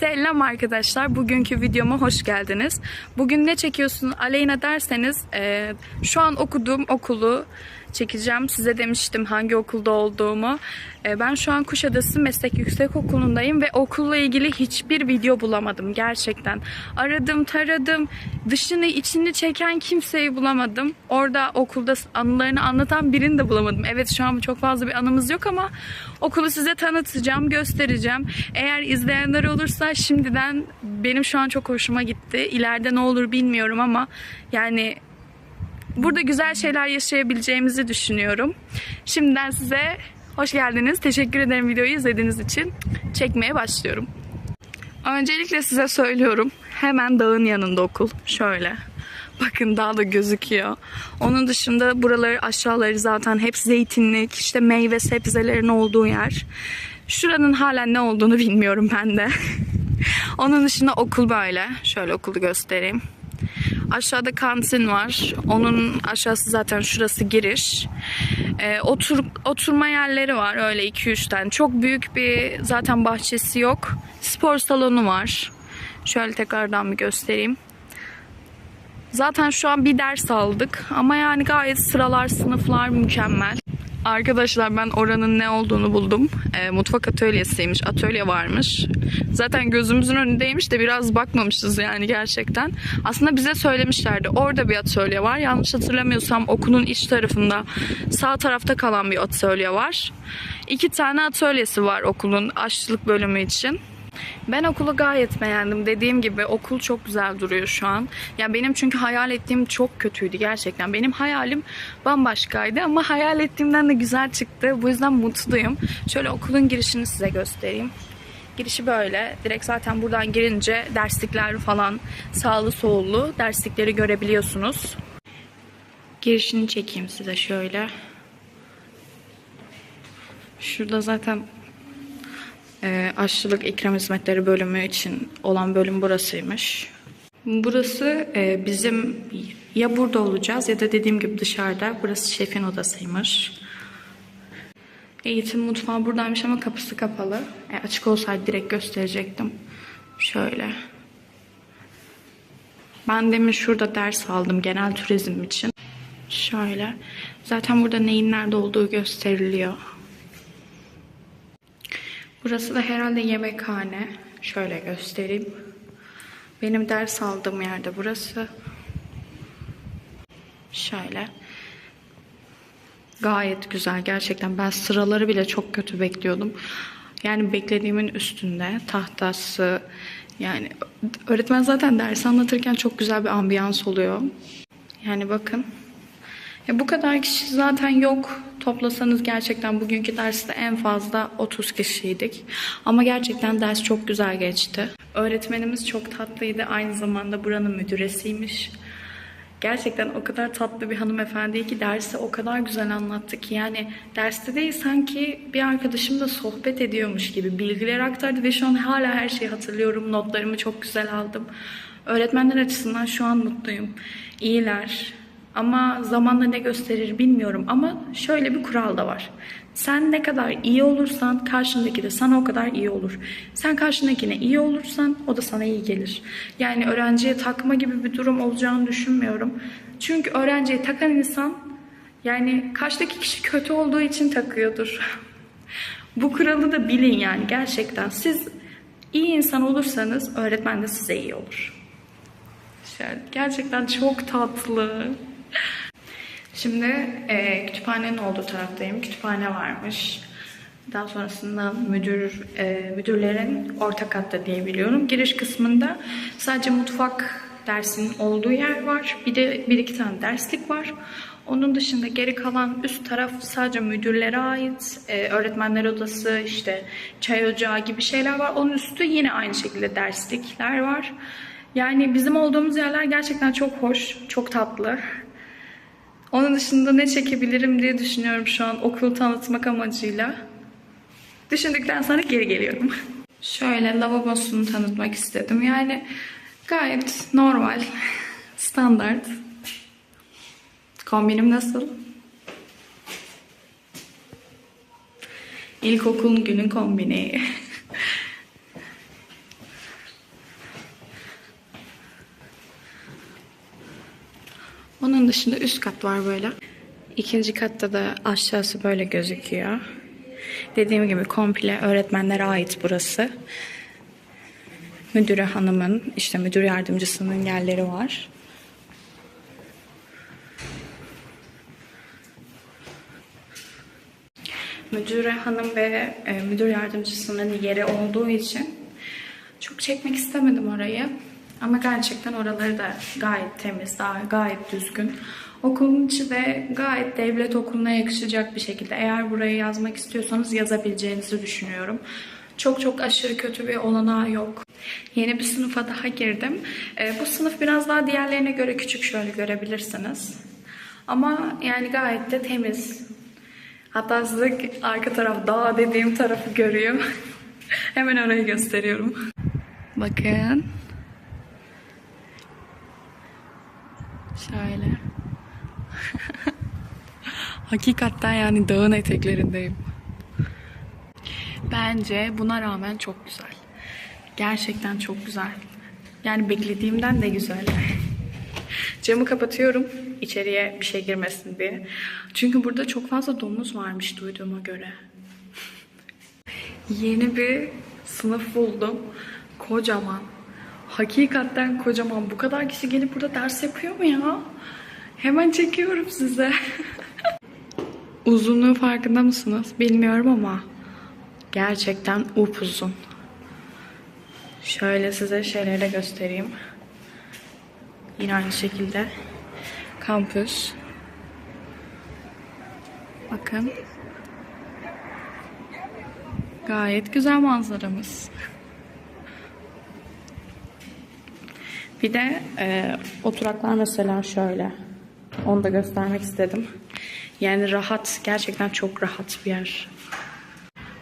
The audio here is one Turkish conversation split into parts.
Selam arkadaşlar. Bugünkü videoma hoş geldiniz. Bugün ne çekiyorsun Aleyna derseniz e, şu an okuduğum okulu çekeceğim. Size demiştim hangi okulda olduğumu. E, ben şu an Kuşadası Meslek Yüksekokulu'ndayım ve okulla ilgili hiçbir video bulamadım gerçekten. Aradım taradım dışını içini çeken kimseyi bulamadım. Orada okulda anılarını anlatan birini de bulamadım. Evet şu an çok fazla bir anımız yok ama okulu size tanıtacağım, göstereceğim. Eğer izleyenler olursa şimdiden benim şu an çok hoşuma gitti. İleride ne olur bilmiyorum ama yani burada güzel şeyler yaşayabileceğimizi düşünüyorum. Şimdiden size hoş geldiniz. Teşekkür ederim videoyu izlediğiniz için. Çekmeye başlıyorum. Öncelikle size söylüyorum. Hemen dağın yanında okul. Şöyle. Bakın dağ da gözüküyor. Onun dışında buraları aşağıları zaten hep zeytinlik, işte meyve sebzelerin olduğu yer. Şuranın halen ne olduğunu bilmiyorum ben de. Onun dışında okul böyle. Şöyle okulu göstereyim. Aşağıda kantin var. Onun aşağısı zaten şurası giriş. Ee, otur, oturma yerleri var öyle 2-3 tane. Çok büyük bir zaten bahçesi yok. Spor salonu var. Şöyle tekrardan bir göstereyim. Zaten şu an bir ders aldık ama yani gayet sıralar, sınıflar mükemmel. Arkadaşlar ben oranın ne olduğunu buldum. E, mutfak atölyesiymiş, atölye varmış. Zaten gözümüzün önündeymiş de biraz bakmamışız yani gerçekten. Aslında bize söylemişlerdi. Orada bir atölye var. Yanlış hatırlamıyorsam okulun iç tarafında sağ tarafta kalan bir atölye var. İki tane atölyesi var okulun aşçılık bölümü için. Ben okulu gayet beğendim. Dediğim gibi okul çok güzel duruyor şu an. Ya benim çünkü hayal ettiğim çok kötüydü gerçekten. Benim hayalim bambaşkaydı ama hayal ettiğimden de güzel çıktı. Bu yüzden mutluyum. Şöyle okulun girişini size göstereyim. Girişi böyle. Direkt zaten buradan girince derslikler falan sağlı sollu derslikleri görebiliyorsunuz. Girişini çekeyim size şöyle. Şurada zaten e, aşçılık ikram hizmetleri bölümü için olan bölüm burasıymış. Burası e, bizim ya burada olacağız ya da dediğim gibi dışarıda. Burası şefin odasıymış. Eğitim mutfağı buradaymış ama kapısı kapalı. E, açık olsaydı direkt gösterecektim. Şöyle. Ben demin şurada ders aldım genel turizm için. Şöyle. Zaten burada neyin nerede olduğu gösteriliyor. Burası da herhalde yemekhane. Şöyle göstereyim. Benim ders aldığım yerde burası. Şöyle. Gayet güzel gerçekten. Ben sıraları bile çok kötü bekliyordum. Yani beklediğimin üstünde tahtası yani öğretmen zaten ders anlatırken çok güzel bir ambiyans oluyor. Yani bakın. Ya bu kadar kişi zaten yok. Toplasanız gerçekten bugünkü derste en fazla 30 kişiydik. Ama gerçekten ders çok güzel geçti. Öğretmenimiz çok tatlıydı. Aynı zamanda buranın müdüresiymiş. Gerçekten o kadar tatlı bir hanımefendi ki dersi o kadar güzel anlattı ki yani derste değil sanki bir arkadaşımla sohbet ediyormuş gibi bilgiler aktardı ve şu an hala her şeyi hatırlıyorum. Notlarımı çok güzel aldım. Öğretmenler açısından şu an mutluyum. İyiler. Ama zamanla ne gösterir bilmiyorum ama şöyle bir kural da var. Sen ne kadar iyi olursan karşındaki de sana o kadar iyi olur. Sen karşındakine iyi olursan o da sana iyi gelir. Yani öğrenciye takma gibi bir durum olacağını düşünmüyorum. Çünkü öğrenciye takan insan yani karşıdaki kişi kötü olduğu için takıyordur. Bu kuralı da bilin yani gerçekten. Siz iyi insan olursanız öğretmen de size iyi olur. Gerçekten çok tatlı. Şimdi e, kütüphanenin olduğu taraftayım. Kütüphane varmış. Daha sonrasında müdür e, müdürlerin orta katta diye biliyorum. Giriş kısmında sadece mutfak dersinin olduğu yer var. Bir de bir iki tane derslik var. Onun dışında geri kalan üst taraf sadece müdürlere ait. E, öğretmenler odası, işte çay ocağı gibi şeyler var. Onun üstü yine aynı şekilde derslikler var. Yani bizim olduğumuz yerler gerçekten çok hoş, çok tatlı. Onun dışında ne çekebilirim diye düşünüyorum şu an okul tanıtmak amacıyla. Düşündükten sonra geri geliyorum. Şöyle lavabosunu tanıtmak istedim. Yani gayet normal, standart. Kombinim nasıl? İlkokul günü kombini. Onun dışında üst kat var böyle. İkinci katta da aşağısı böyle gözüküyor. Dediğim gibi komple öğretmenlere ait burası. Müdürü hanımın, işte müdür yardımcısının yerleri var. Müdüre hanım ve e, müdür yardımcısının yeri olduğu için çok çekmek istemedim orayı. Ama gerçekten oraları da gayet temiz, daha gayet düzgün. Okulun içi de gayet devlet okuluna yakışacak bir şekilde. Eğer burayı yazmak istiyorsanız yazabileceğinizi düşünüyorum. Çok çok aşırı kötü bir olanağı yok. Yeni bir sınıfa daha girdim. E, bu sınıf biraz daha diğerlerine göre küçük şöyle görebilirsiniz. Ama yani gayet de temiz. Hatta size arka taraf dağ dediğim tarafı görüyor. Hemen orayı gösteriyorum. Bakın. Şöyle. Hakikaten yani dağın eteklerindeyim. Bence buna rağmen çok güzel. Gerçekten çok güzel. Yani beklediğimden de güzel. Camı kapatıyorum içeriye bir şey girmesin diye. Çünkü burada çok fazla domuz varmış duyduğuma göre. Yeni bir sınıf buldum. Kocaman. Hakikaten kocaman. Bu kadar kişi gelip burada ders yapıyor mu ya? Hemen çekiyorum size. Uzunluğu farkında mısınız? Bilmiyorum ama gerçekten upuzun. Şöyle size şeyleri de göstereyim. Yine aynı şekilde kampüs. Bakın. Gayet güzel manzaramız. Bir de e, oturaklar mesela şöyle. Onu da göstermek istedim. Yani rahat, gerçekten çok rahat bir yer.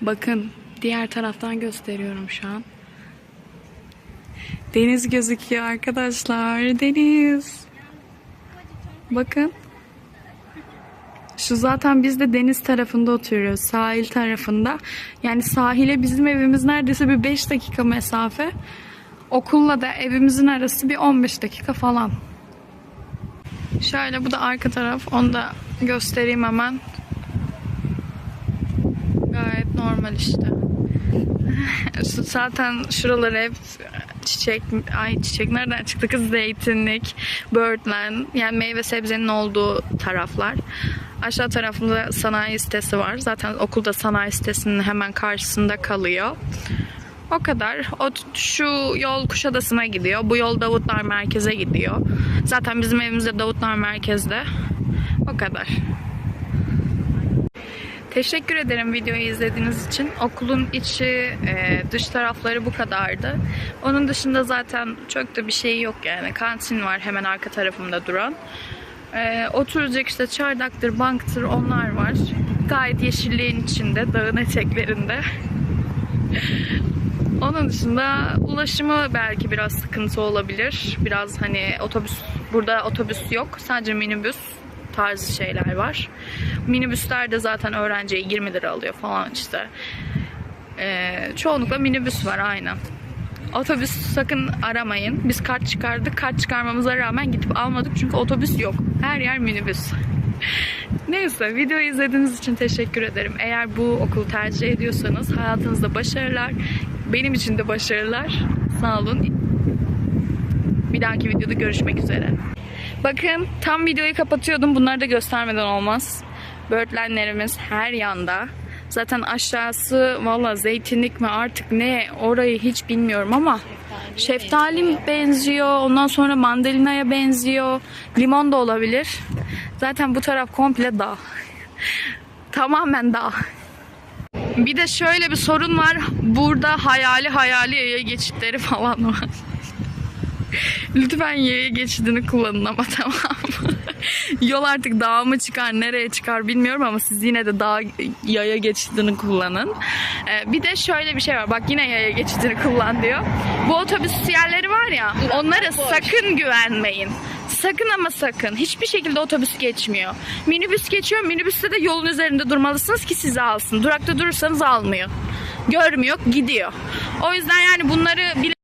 Bakın, diğer taraftan gösteriyorum şu an. Deniz gözüküyor arkadaşlar. Deniz. Bakın. Şu zaten biz de deniz tarafında oturuyoruz. Sahil tarafında. Yani sahile bizim evimiz neredeyse bir 5 dakika mesafe. Okulla da evimizin arası bir 15 dakika falan. Şöyle bu da arka taraf. Onu da göstereyim hemen. Gayet normal işte. Zaten şuraları hep çiçek, ay çiçek nereden çıktı kız zeytinlik, birdland yani meyve sebzenin olduğu taraflar. Aşağı tarafında sanayi sitesi var. Zaten okulda sanayi sitesinin hemen karşısında kalıyor. O kadar. O, şu yol Kuşadası'na gidiyor. Bu yol Davutlar Merkez'e gidiyor. Zaten bizim evimiz de Davutlar Merkez'de. O kadar. Teşekkür ederim videoyu izlediğiniz için. Okulun içi, e, dış tarafları bu kadardı. Onun dışında zaten çok da bir şey yok yani. Kantin var hemen arka tarafımda duran. E, oturacak işte çardaktır, banktır onlar var. Gayet yeşilliğin içinde, dağın eteklerinde. Onun dışında ulaşımı belki biraz sıkıntı olabilir. Biraz hani otobüs, burada otobüs yok. Sadece minibüs tarzı şeyler var. Minibüsler de zaten öğrenciye 20 lira alıyor falan işte. Ee, çoğunlukla minibüs var aynen. Otobüs sakın aramayın. Biz kart çıkardık. Kart çıkarmamıza rağmen gidip almadık çünkü otobüs yok. Her yer minibüs. Neyse videoyu izlediğiniz için teşekkür ederim. Eğer bu okulu tercih ediyorsanız hayatınızda başarılar. Benim için de başarılar. Sağ olun. Bir dahaki videoda görüşmek üzere. Bakın tam videoyu kapatıyordum. Bunları da göstermeden olmaz. Böğürtlenlerimiz her yanda. Zaten aşağısı valla zeytinlik mi artık ne orayı hiç bilmiyorum ama şeftali benziyor. Ondan sonra mandalinaya benziyor. Limon da olabilir. Zaten bu taraf komple dağ. Tamamen dağ. Bir de şöyle bir sorun var. Burada hayali hayali yaya geçitleri falan var. Lütfen yaya geçidini kullanın ama tamam mı? Yol artık dağa mı çıkar, nereye çıkar bilmiyorum ama siz yine de dağ yaya geçidini kullanın. Ee, bir de şöyle bir şey var. Bak yine yaya geçidini kullan diyor. Bu otobüs yerleri var ya, onlara sakın güvenmeyin. Sakın ama sakın. Hiçbir şekilde otobüs geçmiyor. Minibüs geçiyor. Minibüste de yolun üzerinde durmalısınız ki sizi alsın. Durakta durursanız almıyor. Görmüyor, gidiyor. O yüzden yani bunları bile